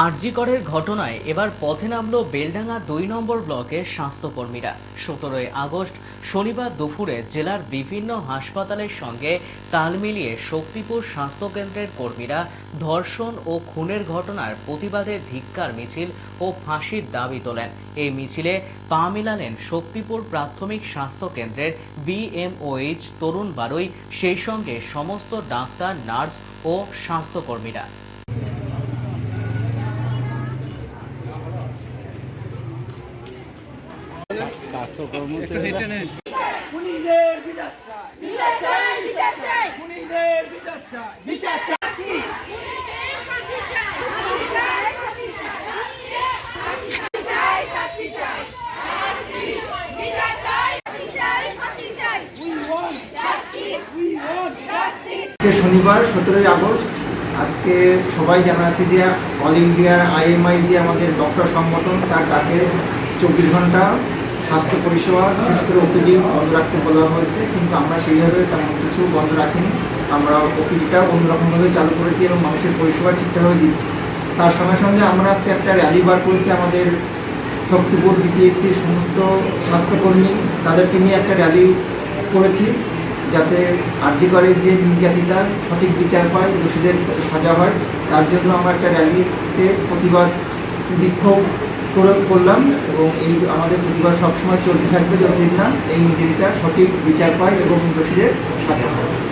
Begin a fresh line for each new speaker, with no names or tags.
আরজিকরের ঘটনায় এবার পথে নামলো বেলডাঙ্গা দুই নম্বর ব্লকের স্বাস্থ্যকর্মীরা। সতেরোই আগস্ট শনিবার দুপুরে জেলার বিভিন্ন হাসপাতালের সঙ্গে তাল মিলিয়ে শক্তিপুর স্বাস্থ্যকেন্দ্রের কর্মীরা ধর্ষণ ও খুনের ঘটনার প্রতিবাদে ধিক্কার, মিছিল ও ফাঁসির দাবি তোলেন। এই মিছিলে পা মিলালেন শক্তিপুর প্রাথমিক স্বাস্থ্যকেন্দ্রের বিএমওএইচ তরুণ বারুই, সেই সঙ্গে সমস্ত ডাক্তার, নার্স ও স্বাস্থ্যকর্মীরা।
শনিবার, সতেরোই আগস্ট, আজকে সবাই জানা আছে যে অল ইন্ডিয়ার আইএমআই যে আমাদের ডক্টর সংগঠন, তার ডাকে চব্বিশ ঘণ্টা। স্বাস্থ্য পরিষেবা, বিশেষ ওপিডি বন্ধ রাখতে বলা হয়েছে, কিন্তু আমরা সেইভাবে তেমন কিছু বন্ধ রাখিনি। আমরা ওপিডিটা অন্যরকমভাবে চালু করেছি এবং মানুষের পরিষেবা ঠিকঠাকভাবে দিচ্ছি। তার সঙ্গে সঙ্গে আমরা আজকে একটা র্যালি বার করেছি আমাদের শক্তিপুর বিপিএসসির সমস্ত স্বাস্থ্যকর্মী, তাদেরকে নিয়ে একটা র্যালি করেছি, যাতে আর্যিকরের যে নির্যাতিতা, সঠিক বিচার পায়, দোষীদের সাজা হয়, তার জন্য আমরা একটা র্যালিতে প্রতিবাদ, বিক্ষোভ করলাম এবং এই আমাদের প্রতিবাদ সবসময় চলতে থাকবে যতদিন না, এই নীতিটা সঠিক বিচার পায় এবং দোষীদের সাজা হয়